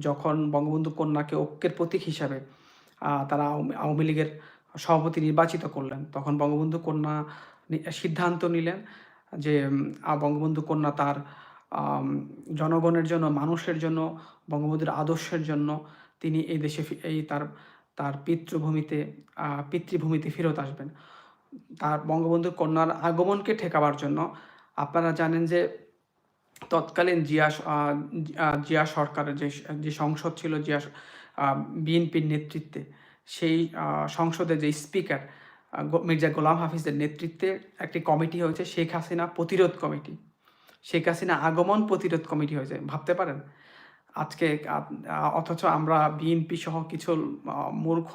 যখন বঙ্গবন্ধু কন্যাকে ঐক্যের প্রতীক হিসাবে তারা আওয়ামী- লীগের সভাপতি নির্বাচিত করলেন, তখন বঙ্গবন্ধু কন্যা সিদ্ধান্ত নিলেন যে বঙ্গবন্ধু কন্যা তার জনগণের জন্য, মানুষের জন্য, বঙ্গবন্ধুর আদর্শের জন্য তিনি এই দেশে এই তার তার পিতৃভূমিতে পিতৃভূমিতে ফেরত আসবেন। তার বঙ্গবন্ধুর কন্যার আগমনকে ঠেকাবার জন্য আপনারা জানেন যে তৎকালীন জিয়া জিয়া সরকারের যে যে সংসদ ছিল, জিয়া বিএনপির নেতৃত্বে, সেই সংসদের যে স্পিকার মির্জা গোলাম হাফিজের নেতৃত্বে একটি কমিটি হয়েছে, শেখ হাসিনা প্রতিরোধ কমিটি। শেখ হাসিনা আগমন প্রতিরোধ কমিটি হয়েছে, ভাবতে পারেন? আজকে অথচ আমরা বিএনপি সহ কিছু মূর্খ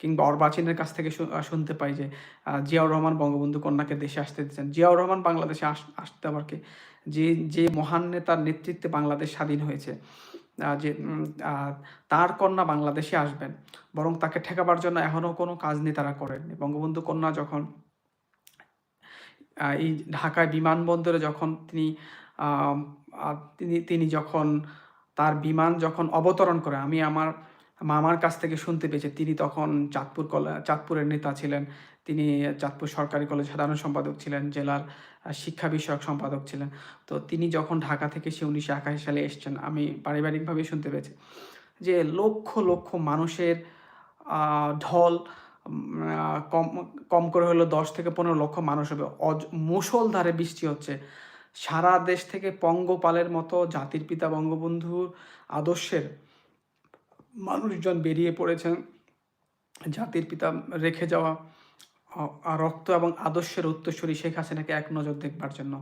কিংবা অর্বাচীনের কাছ থেকে শুনতে পাই যে জিয়াউর রহমান বঙ্গবন্ধু কন্যাকে দেশে আসতে দিচ্ছেন জিয়াউর রহমান বাংলাদেশে আস- আসতে আবার যে যে মহান নেতার নেতৃত্বে বাংলাদেশ স্বাধীন হয়েছে যে তার কন্যা বাংলাদেশে আসবেন, বরং তাকে ঠেকাবার জন্য এখনও কোনো কাজ নেতারা করেননি বঙ্গবন্ধু কন্যা যখন এই ঢাকায় বিমানবন্দরে যখন তিনি তিনি তিনি যখন তার বিমান যখন অবতরণ করে, আমি আমার মামার কাছ থেকে শুনতে পেয়েছে। তিনি তখন চাঁদপুর কলে, চাঁদপুরের নেতা ছিলেন। তিনি চাঁদপুর সরকারি কলেজ সাধারণ সম্পাদক ছিলেন, জেলার শিক্ষা বিষয়ক সম্পাদক ছিলেন। তো তিনি যখন ঢাকা থেকে সে উনিশশো একাশি সালে এসছেন, আমি পারিবারিকভাবে শুনতে পেয়েছি যে লক্ষ লক্ষ মানুষের ঢল কম কম করে হলো দশ থেকে পনেরো লক্ষ মানুষ হবে। অজ, মুষলধারে বৃষ্টি হচ্ছে। সারা দেশ থেকে পঙ্গপালের মতো জাতির পিতা বঙ্গবন্ধুর আদর্শের মানুষজন বেরিয়ে পড়েছেন, জাতির পিতা রেখে যাওয়া রক্ত এবং আদর্শের উত্তরসূরি শেখ হাসিনাকে এক নজর দেখবার জন্য।